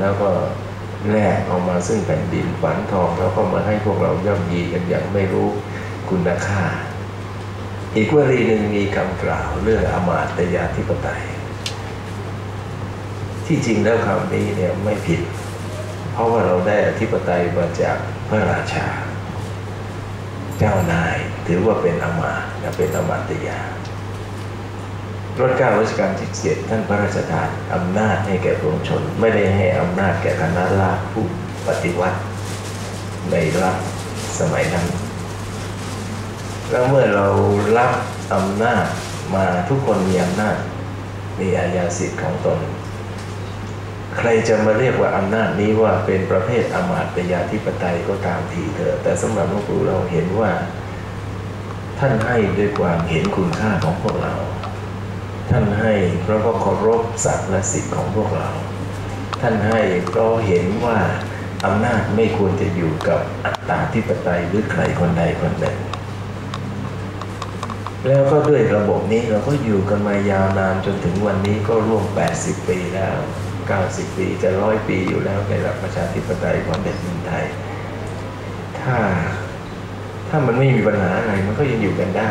แล้วก็แลกเอามาซึ่งแผ่นดินฝันทองแล้วก็มาให้พวกเราย่ำยีกันอย่างไม่รู้คุณค่า อีกวลีหนึ่งมีคำกล่าวเรื่องอมาตยาธิปไตย ที่จริงแล้วคำนี้เนี่ยไม่ผิด เพราะว่าเราได้อธิปไตยมาจากพระราชา เจ้านายถือว่าเป็นอมาตะเป็นอมาตยา รัชกาลรัชกาลที่เจ็ดท่านพระราชทานอำนาจให้แก่ปวงชน ไม่ได้ให้อำนาจแก่คณะราษฎรผู้ปฏิวัติในรัฐสมัยนั้น แล้วเมื่อเรารับอำนาจมาทุกคนมีอำนาจ มีอาญาสิทธิ์ของตน ใครจะมาเรียกว่าอำนาจนี้ว่าเป็นประเภทอมาตยาธิปไตยก็ตามทีเถอะ แต่สำหรับหลวงปู่เราเห็นว่า ท่านให้ด้วยความเห็นคุณค่าของพวกเรา ท่านให้เพราะว่าเคารพศักดิ์และสิทธิ์ของพวกเรา ท่านให้เพราะเห็นว่าอำนาจไม่ควรจะอยู่กับอัตตาธิปไตยหรือใครคนใดคนหนึ่งแล้วก็ด้วยระบบนี้เราก็อยู่กันมายาวนานจนถึงวันนี้ก็ร่วม 80 ปีแล้ว 90 ปีจะร้อยปีอยู่แล้วในหลักประชาธิปไตยของแผ่นดินไทย ถ้าถ้ามันไม่มีปัญหาอะไรมันก็ยังอยู่กันได้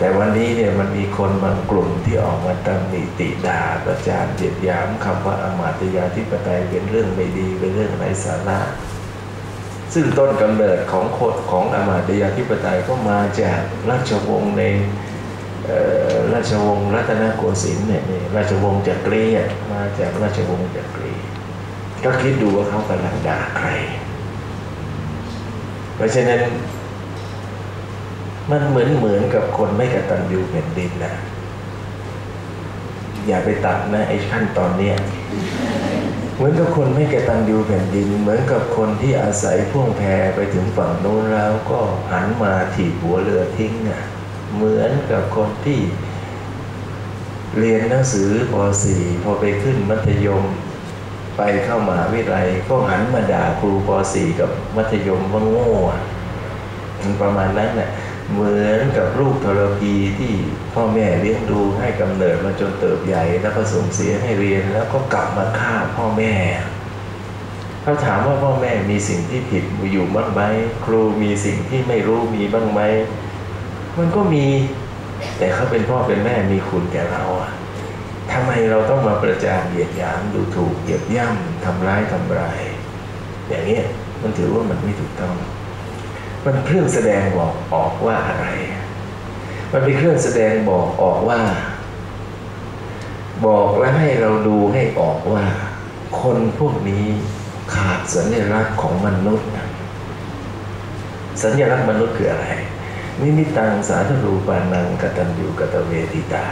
แต่วันนี้เนี่ยมันมีคนบางกลุ่มที่ออกมาตำหนิติดาประจานเหยียดหยามคำว่าอมาตยาธิปไตยเป็นเรื่องไม่ดีเป็นเรื่องไร้สาระซึ่งต้นกำเนิดของคดของอมาตยาธิปไตยก็มาจากราชวงศ์ในราชวงศ์รัตนโกสินทร์เนี่ยราชวงศ์จักรีมาจากราชวงศ์จักรี ก็คิดดูว่าเขากำลังด่าใคร เพราะฉะนั้น มันเหมือนเหมือนกับคนไม่กตัญญูแผ่นดินนะอย่าไปตัดนะไอ้ขั้นตอนเนี้ยเหมือนกับคนไม่กตัญญูแผ่นดิน เหมือนกับคนที่อาศัยพ่วงแพไปถึงฝั่งโน้นแล้วก็หันมาถีบหัวเรือทิ้งอะเหมือนกับคนที่เรียนหนังสือป .4 พอไปขึ้นมัธยม ไปเข้ามาวิทยาลัยก็หันมาด่าครูป .4 กับมัธยมว่าโง่มันประมาณนั้นแหละ เหมือนกับลูกทรพีที่พ่อแม่เลี้ยงดูให้กำเนิดมาจนเติบใหญ่แล้วก็ส่งเสียให้เรียนแล้วก็กลับมาฆ่าพ่อแม่เขาถามว่าพ่อแม่มีสิ่งที่ผิดอยู่บ้างไหมครูมีสิ่งที่ไม่รู้มีบ้างไหมมันก็มี แต่เขาเป็นพ่อเป็นแม่มีคุณแก่เราอะทำไมเราต้องมาประจานเหยียดหยามดูถูกเหยียบย่ำทำร้ายทำลาย อย่างนี้มันถือว่ามันไม่ถูกต้อง มันเครื่องแสดงบอกออกว่าอะไร มันเป็นเครื่องแสดงบอกออกว่า บอกและให้เราดูให้ออกว่า คนพวกนี้ขาดสัญลักษณ์ของมนุษย์ สัญลักษณ์มนุษย์คืออะไร นิมิตังสาธรูปานังกตัญญูกตเวทิตา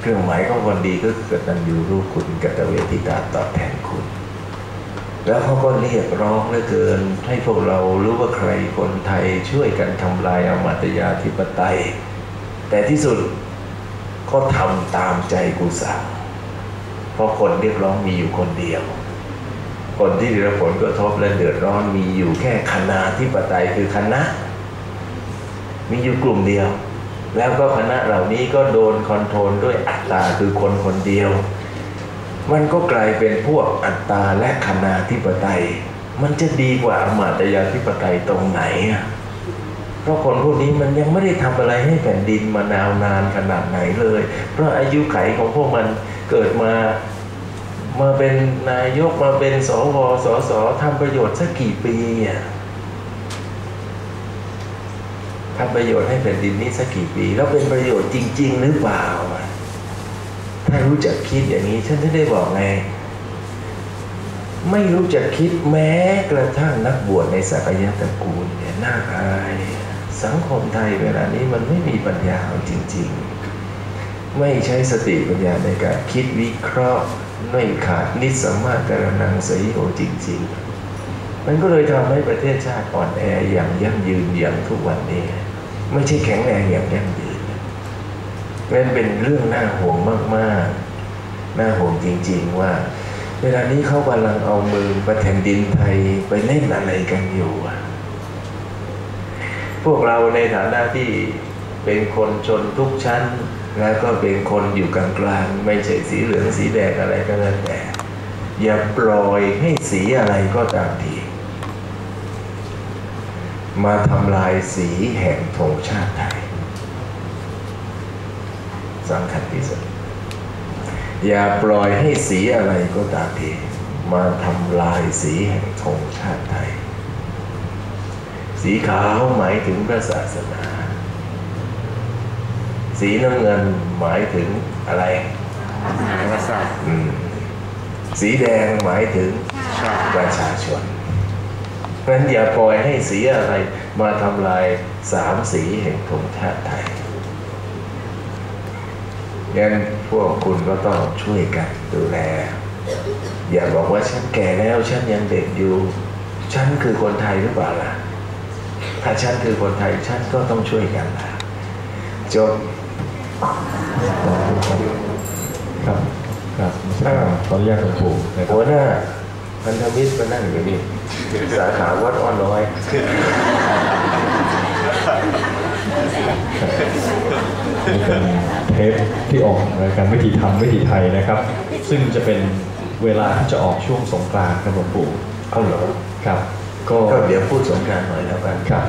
เครื่องหมายของคนดีก็คือกตัญญูรู้คุณกตเวทิตาตอบแทนคุณ แล้วเขาก็เรียกร้องเหลือเกิน ให้พวกเรารู้ว่าใครคนไทยช่วยกันทำลายอมาตยาธิปไตย แต่ที่สุดก็ทำตามใจกูสั่งเพราะคนเรียกร้องมีอยู่คนเดียว คนที่ได้รับผลกระทบและเดือดร้อนมีอยู่แค่คณะธิปไตยคือคณะ มีอยู่กลุ่มเดียว แล้วก็คณะเหล่านี้ก็โดนคอนโทรลด้วยอัตตาคือคนคนเดียว มันก็กลายเป็นพวกอัตตาและคณะธิปไตย มันจะดีกว่าอมาตยาธิปไตยตรงไหนอะเพราะคนพวกนี้มันยังไม่ได้ทำอะไรให้แผ่นดินมานาวนานขนาดไหนเลย เพราะอายุไขของพวกมันเกิดมา มาเป็นนายกมาเป็นสวสสทำประโยชน์สักกี่ปีอะทำประโยชน์ให้แผ่นดินนี้สักกี่ปี แล้วเป็นประโยชน์จริง ๆ หรือเปล่า ถ้ารู้จักคิดอย่างนี้ฉันจะได้บอกไง ไม่รู้จักคิดแม้กระทั่งนักบวชในสักยะตระกูลเนี่ยน่าอาย สังคมไทยเวลานี้มันไม่มีปัญญาจริง ๆ ไม่ใช้สติปัญญาในการคิดวิเคราะห์ไม่ขาดนิสสัมมาการนังสยโอจริง ๆ มันก็เลยทำให้ประเทศชาติอ่อนแออย่างยั่งยืนอย่างทุกวันนี้ ไม่ใช่แข็งแรงอย่างยั่งยืน มันเป็นเรื่องน่าห่วงมากๆ น่าห่วงจริง ๆ ว่า เวลานี้เขากำลังเอามือประแผ่นดินไทยไปเล่นอะไรกันอยู่พวกเราในฐานะที่เป็นคนชนทุกชั้น แล้วก็เป็นคนอยู่กลางๆไม่ใช่สีเหลืองสีแดงอะไรก็แล้วแต่ อย่าปล่อยให้สีอะไรก็ตามทีมาทำลายสีแห่งธงชาติไทย สำคัญที่สุด อย่าปล่อยให้สีอะไรก็ตามทีมาทำลายสีแห่งธงชาติไทย สีขาวหมายถึงพระศาสนา สีน้ำเงินหมายถึงอะไรกษัตริย์อืมสีแดงหมายถึงชาติประชาชนเพราะฉะนั้นอย่าปล่อยให้สีอะไรมาทำลายสามสีแห่งธงชาติไทย งั้นพวกคุณก็ต้องช่วยกันดูแล อย่าบอกว่าฉันแก่แล้วฉันยังเด็กอยู่ ฉันคือคนไทยหรือเปล่าล่ะ ถ้าฉันคือคนไทยฉันก็ต้องช่วยกันล่ะจบครับครับขออนุญาตหลวงปู่นะครับหัวหน้าพันธมิตรมานั่งอยู่นี่สาขาวัดอ้อนน้อยเป็น เทปที่ออกรายการวิธีทำวิธีไทยนะครับ ซึ่งจะเป็นเวลาที่จะออกช่วงสงกรานต์ครับหลวงปู่เอาเหรอครับ ก็ก็เดี๋ยวพูดสงกรารหน่อยแล้วกันครับ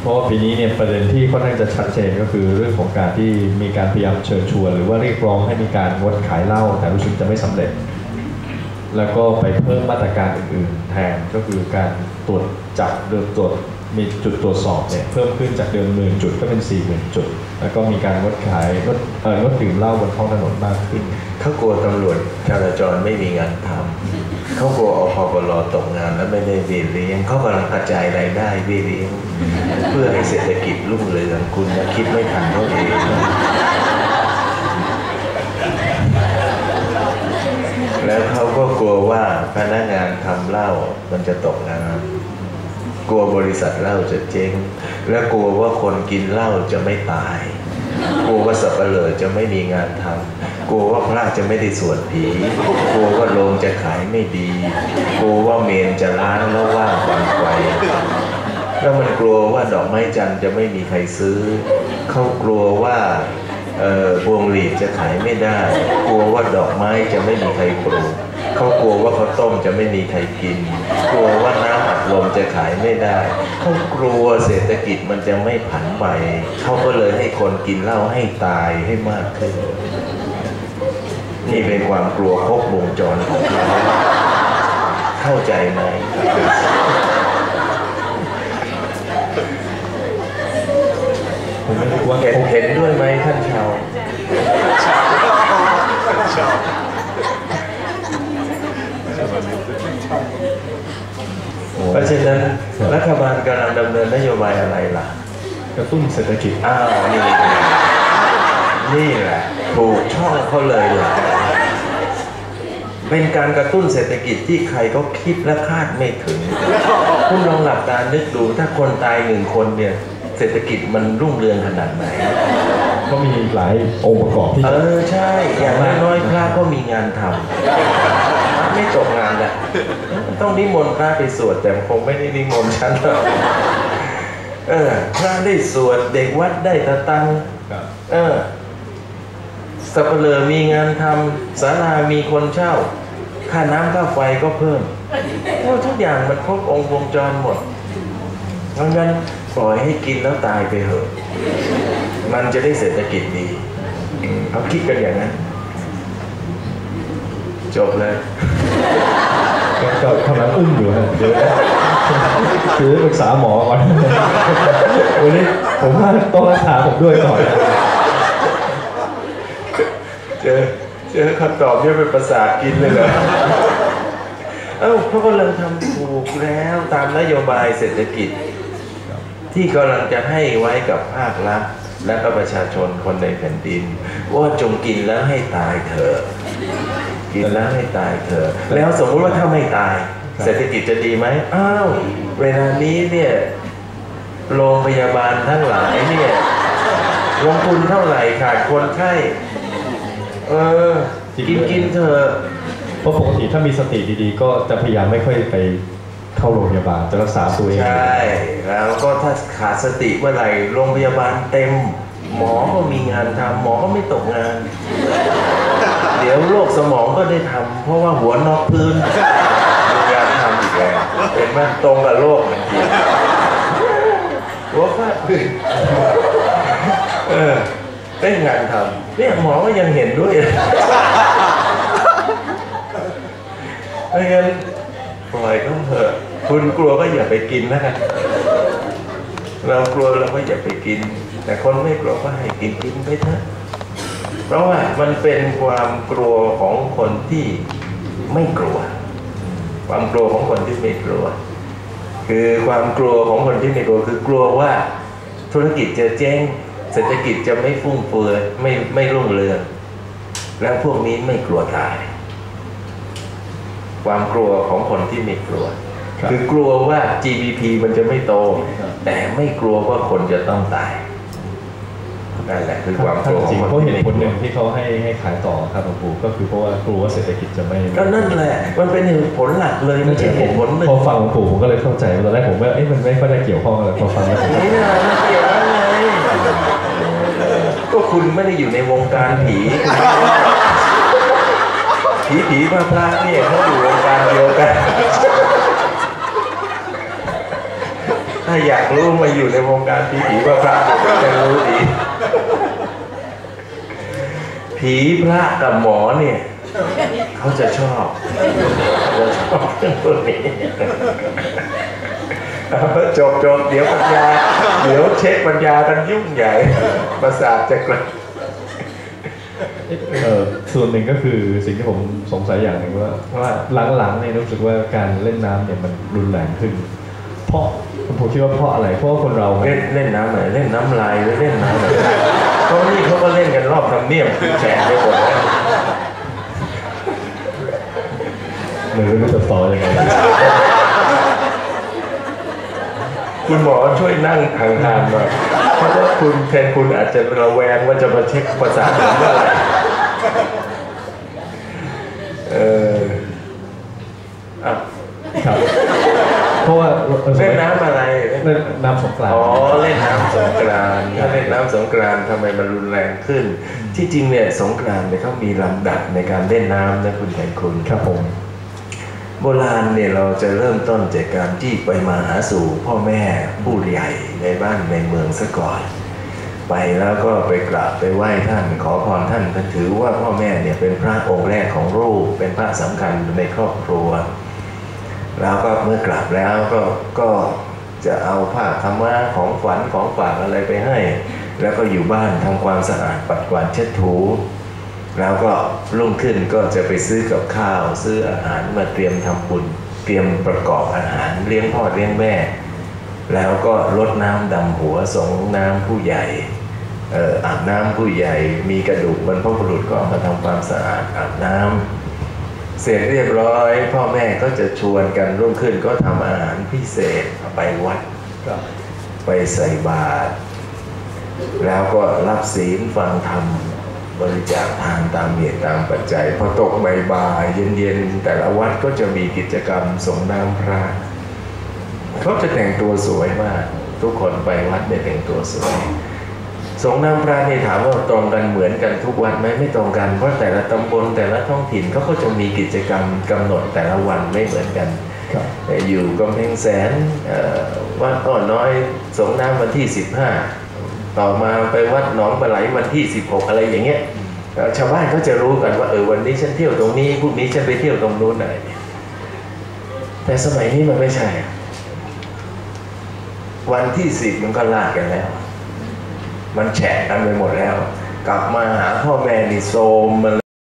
เพราะว่าปีนี้เนี่ยประเด็นที่ค่อนข้างจะชัดเจนก็คือเรื่องของการที่มีการพยายามเชิญชวน หรือว่าเรียกร้องให้มีการงดขายเหล้าแต่รู้สึกจะไม่สำเร็จ แล้วก็ไปเพิ่มมาตรการอื่น ๆ แทนก็คือการตรวจจับหรือตรวจมีจุดตรวจสอบเนี่ยเพิ่มขึ้นจากเดิมหมื่นจุดก็เป็นสี่หมื่นจุด แล้วก็มีการงดขายงดเอ่องดดื่มเหล้าบนท้องถนนมากขึ้นเขากลัวตำรวจจราจรไม่มีงานทำเขากลัวอพปลตกงานแล้วไม่ได้เบี้ยเลี้ยงเขากำลังกระจายรายได้เบี้ยเลี้ยงเพื่อให้เศรษฐกิจรุ่งเรืองคุณนะคิดไม่ทันเขาเองแล้วเขาก็กลัวว่าพนักงานทำเหล้ามันจะตกงาน กลัวบริษัทเหล้าจะเจ๊ง และกลัวว่าคนกินเหล้าจะไม่ตาย กลัวว่าสับเปลือจะไม่มีงานทำกลัวว่าพระจะไม่ได้สวดผี กลัวว่าโรงจะขายไม่ดี กลัวว่าเมนจะล้างแล้วว่างวันไฟแล้วมันกลัวว่าดอกไม้จันทร์จะไม่มีใครซื้อ เขากลัวว่าเอ่อพวงหลีดจะขายไม่ได้ กลัวว่าดอกไม้จะไม่มีใครปลูก เขากลัวว่าข้าวต้มจะไม่มีใครกิน กลัวว่า ขายไม่ได้เขากลัวเศรษฐกิจมันจะไม่ผันไปเขาก็เลยให้คนกินเหล้าให้ตายให้มากขึ้น นี่เป็นความกลัวครบวงจรของเขาเข้าใจไหมผมไม่รู้ว่าเห็นเห็นด้วยไหมท่านชาวชาว เพราะฉะนั้นรัฐบาลกำลังดำเนินนโยบายอะไรล่ะกระตุ้นเศรษฐกิจอ้าวนี่นี่แหละถูกช่องเขาเลยล่ะเป็นการกระตุ้นเศรษฐกิจที่ใครก็คิดและคาดไม่ถึง คุณลองหลับตานึกดูถ้าคนตายหนึ่งคนเนี่ย เศรษฐกิจมันรุ่งเรืองขนาดไหน ก็มีหลายองค์ประกอบที่ เอจะอใช่ อย่างน้อยๆพระก็มีงานทำ ไม่ตกงานแหละต้องนิมนต์พระไปสวดแต่คงไม่ได้นิมนต์ฉันหรอกเออพระได้สวดเด็กวัดได้ตะตังค์ครับเออสับเปลือมีงานทำศาลามีคนเช่า ค่าน้ำค่าไฟก็เพิ่มโอ้ทุกอย่างมันครบองค์วงจรหมดเพราะงั้นปล่อยให้กินแล้วตายไปเถอะ มันจะได้เศรษฐกิจดีเขาคิดกันอย่างนั้น จบเลย ก็ก็กำลังอึ้งอยู่ฮะเดี๋ยวคือปรึกษาหมอก่อนวันนี้ผมว่าต้องรักษาผมด้วยก่อนเจอเจอคำตอบเนี่ยเป็นประสาทกินเลยเหรอเอ้าเขากำลังทำถูกแล้วตามนโยบายเศรษฐกิจ ที่กำลังจะให้ไว้กับภาครัฐและก็ประชาชนคนในแผ่นดิน ว่าจงกินแล้วให้ตายเถอะ กินแล้วให้ตายเถอะแล้วสมมุติว่าถ้าไม่ตาย เศรษฐกิจจะดีไหมอ้าวเวลานี้เนี่ยโรงพยาบาลทั้งหลายเนี่ยลงทุนเท่าไหร่ขาดคนไข้เออกินกินเถอะเพราะปกติถ้ามีสติดีๆ ก็จะพยายามไม่ค่อยไปเข้าโรงพยาบาลจะรักษาตัวเองใช่แล้วก็ถ้าขาดสติเมื่อไหร่โรงพยาบาลเต็ม หมอก็มีงานทำหมอก็ไม่ตกงานเดี๋ยวดี๋ยวโรคสมองก็ได้ทำเพราะว่าหัวนอกพื้นมีงานทำอีกแล้วเห็นไหมตรงกับโรคจริงหัวฟาดพื้นเออได้งานทำเนี่ยหมอก็ยังเห็นด้วยเพราะงั้นปล่อยก็เถอะคุณกลัวก็อย่าไปกินนะกันเรากลัวเราก็อย่าไปกิน แต่คนไม่กลัวก็ให้กินกินไปเถอะ เพราะว่ามันเป็นความกลัวของคนที่ไม่กลัว ความกลัวของคนที่ไม่กลัว คือความกลัวของคนที่ไม่กลัวคือกลัวว่าธุรกิจจะเจ๊งเศรษฐกิจจะไม่ฟุ่มเฟือยไม่ไม่รุ่งเรืองแล้วพวกนี้ไม่กลัวตาย ความกลัวของคนที่ไม่กลัวครับคือกลัวว่า GDP มันจะไม่โต แต่ไม่กลัวว่าคนจะต้องตาย นั่นแหละคือความกท่านลัวขจอริงงคนเพราะเหที่ตุไม่ผลกหลันึ่วงที่เขาให้ให้ขายต่อครับหลวงปู่ก็คือเพราะว่ากลัวว่าเศรษฐกิจจะไม่ก็นั่นแหละมันเป็นเหตุผลหลักเลยไม่ใช่เหตุผลหนึ่งพอฟังหลวงปู่ผมก็เลยเข้าใจตอนแรกผมว่าเอ๊ะมันไม่ค่อยได้เกี่ยวข้องอะไรพอฟังแล้วผมนี่นะมันเกี่ยวอะไรก็คุณไม่ได้อยู่ในวงการผีผีผีพระพระเนี่ยเขาอยู่วงการเดียวกันถ้าอยากรู้มาอยู่ในวงการผีผีพระพระจะรู้ดี ผีพระกับหมอเนี่ยเขาจะชอบเขาจะชอบเรื่องพวกนี้เอาจบจบเดี๋ยวปัญญา เดี๋ยวเช็คปัญญากันยุ่งใหญ่ประสาทจะกระเออส่วนหนึ่งก็คือสิ่งที่ผมสงสัยอย่างหนึ่งว่าว่าหลังๆเนี่ยรู้สึกว่าการเล่นน้ำเนี่ยมันรุนแรงขึ้น เพราะผมคิดว่าเพราะอะไรเพราะว่าคนเรามันเล่นเล่นน้ำไหนเล่นน้ำลายหรือเล่นน้ำอะไร เพราะนี่เขาก็เล่นกันรอบทำเนียบแฉะไปหมดแล้วไม่รู้จะต่อยังไงคุณหมอช่วยนั่งห่างๆหน่อยเพราะว่าคุณแทนคุณอาจจะระแวงว่าจะมาเช็คประสาทผมเมื่อไหร่เอออะครับ เพราะว่าออเล่นน้ำอะไรเล่ นน้ำสงกรานต์อ๋อเล่นน้ำสงกรานต์ถ้าเล่นน้ำสงกรานต์ทำไมมันรุนแรงขึ้น ที่จริงเนี่ยสงกรานต์เนี่ยเขามีลำดับในการเล่นน้ำนะคุณแทนคุณครับผมโบราณเนี่ยเราจะเริ่มต้นจากการที่ไปมาหาสู่พ่อแม่ผู้ใหญ่ในบ้านในเมืองซะก่อน ไปแล้วก็ไปกราบไปไหว้ท่านขอพรท่านท่านถือว่าพ่อแม่เนี่ยเป็นพระองค์แรกของลูกเป็นพระสำคัญในครอบครัว แล้วก็เมื่อกราบแล้วก็ก็ จะเอาผ้าขาวม้าของฝันของฝากอะไรไปให้ แล้วก็อยู่บ้านทำความสะอาดปัดกวาดเช็ดถู แล้วก็รุ่งขึ้นก็จะไปซื้อกับข้าว ซื้ออาหารมาเตรียมทำบุญเตรียมประกอบอาหารเลี้ยงพ่อเลี้ยงแม่ แล้วก็รดน้ำดำหัวสงน้ำผู้ใหญ่อ่าบน้ำผู้ใหญ่ มีกระดูกบรรพบุรุษก็มาทำความสะอาดอาบน้ำ เสร็จเรียบร้อย พ่อแม่ก็จะชวนกันรุ่งขึ้นก็ทำอาหารพิเศษเอาไปวัดครับไปใส่บาตรแล้วก็รับศีลฟังธรรมบริจาคทานตามเหตุตามปัจจัยพอตกบ่ายๆเย็นๆ แต่ละวัดก็จะมีกิจกรรมส่งน้ำพระเขาจะแต่งตัวสวยมาก ทุกคนไปวัดเนี่ยแต่งตัวสวย ส่งน้ำพระนี่ถามว่าตรงกันเหมือนกันทุกวัดไหมไม่ตรงกันเพราะแต่ละตำบลแต่ละท้องถิ่นเขาก็จะมีกิจกรรมกำหนดแต่ละวันไม่เหมือนกันครับอยู่กำแพงแสนเอ่อวัดอ้อน้อยสงน้ำวันที่ 15 ต่อมาไปวัดหนองปลาไหลวันที่ 16 อะไรอย่างเงี้ยเอ่อชาวบ้านเขาจะรู้กันว่าเออวันนี้ฉันเที่ยวตรงนี้พรุ่งนี้ฉันไปเที่ยวตรงนู้นอะไรเนี่ยแต่สมัยนี้มันไม่ใช่อะวันที่สิบมันก็ลาดกันแล้ว มันแฉะกันไปหมดแล้ว กลับมาหาพ่อแม่นี่โซมมัน